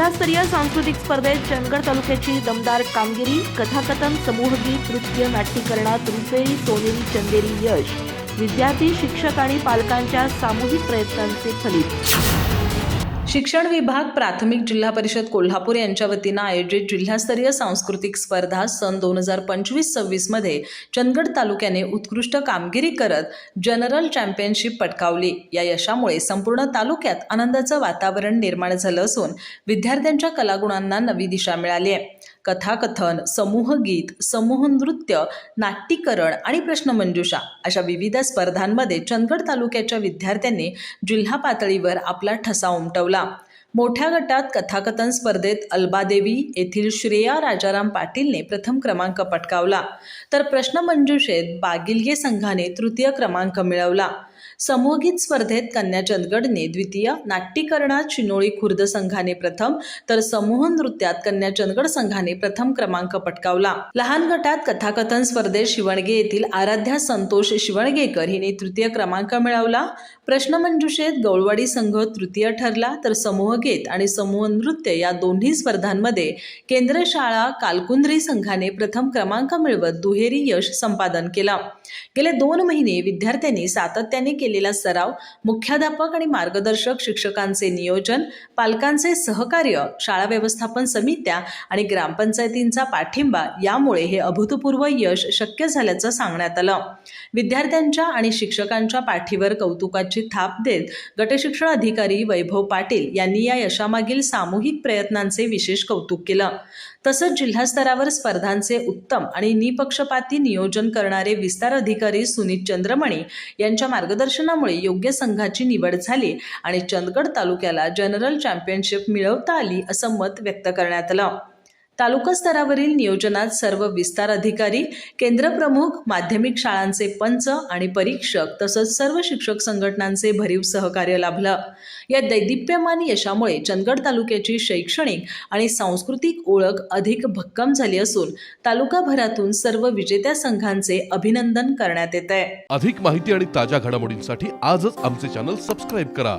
जिल्हास्तरीय सांस्कृतिक स्पर्धेत चंदगड तालुक्याची दमदार कामगिरी कथाकथन समूहगीत नृत्य नाट्यकरणात रुपेरी सोनेरी चंदेरी यश. विद्यार्थी शिक्षक आणि पालकांच्या सामूहिक प्रयत्नांचे फलित. शिक्षण विभाग प्राथमिक जिल्हा परिषद कोल्हापूर यांच्या वतीनं आयोजित जिल्हास्तरीय सांस्कृतिक स्पर्धा सन दोन हजार पंचवीस सव्वीसमध्ये चंदगड तालुक्याने उत्कृष्ट कामगिरी करत जनरल चॅम्पियनशिप पटकावली. या यशामुळे संपूर्ण तालुक्यात आनंदाचं वातावरण निर्माण झालं असून विद्यार्थ्यांच्या कलागुणांना नवी दिशा मिळाली आहे. कथाकथन समूहगीत समूह नृत्य नाट्यीकरण आणि प्रश्नमंजुषा अशा विविध स्पर्धांमध्ये चंदगड तालुक्याच्या विद्यार्थ्यांनी जिल्हा पातळीवर आपला ठसा उमटवला. मोठ्या गटात कथाकथन स्पर्धेत अल्बादेवी येथील श्रेया राजाराम पाटीलने प्रथम क्रमांक पटकावला. तर प्रश्नमंजुषेत बागिलगे संघाने तृतीय क्रमांक मिळवला. समूहगीत स्पर्धेत कन्या चंदगडने द्वितीय नाट्यीकरणात शिनोळी खुर्द संघाने प्रथम तर समूह नृत्यात कन्या चंदगड संघाने प्रथम क्रमांक पटकावला. लहान गटात कथाकथन स्पर्धेत शिवणगे येथील आराध्या संतोष शिवणगेकर हिने तृतीय क्रमांक मिळवला. प्रश्नमंजुषेत गौळवाडी संघ तृतीय ठरला तर समूहगीत आणि समूह नृत्य या दोन्ही स्पर्धांमध्ये केंद्र शाळा कालकुंद्री संघाने प्रथम क्रमांक मिळवत दुहेरी यश संपादन केला. गेले दोन महिने विद्यार्थ्यांनी सातत्याने केलेला सराव मुख्याध्यापक आणि मार्गदर्शक शिक्षकांचे नियोजन पालकांचे सहकार्य शाळा व्यवस्थापन समित्या आणि ग्रामपंचायतींचा पाठिंबा यामुळे हे अभूतपूर्व यश शक्य झाल्याचं सांगण्यात आलं. विद्यार्थ्यांच्या आणि शिक्षकांच्या पाठीवर कौतुकाची थाप देत गटशिक्षण अधिकारी वैभव पाटील यांनी या यशामागील सामूहिक प्रयत्नांचे विशेष कौतुक केलं. तसंच जिल्हास्तरावर स्पर्धांचे उत्तम आणि निपक्षपाती नियोजन करणारे विस्तार अधिकारी सुनीत चंद्रमणी यांच्या मार्गदर्शन प्रदर्शनामुळे योग्य संघाची निवड झाली आणि चंदगड तालुक्याला जनरल चॅम्पियनशिप मिळवता आली असं मत व्यक्त करण्यात आलं. तालुका स्तरावरील नियोजनात सर्व विस्तार अधिकारी केंद्रप्रमुख माध्यमिक शाळांचे पंच आणि परीक्षक तसंच सर्व शिक्षक संघटनांचे भरीव सहकार्य लाभलं. या दैदिप्यमान यशामुळे चंदगड तालुक्याची शैक्षणिक आणि सांस्कृतिक ओळख अधिक भक्कम झाली असून तालुकाभरातून सर्व विजेत्या संघांचे अभिनंदन करण्यात येत आहे अधिक माहिती आणि ताज्या घडामोडींसाठी आजच आमचे चॅनल सबस्क्राईब करा.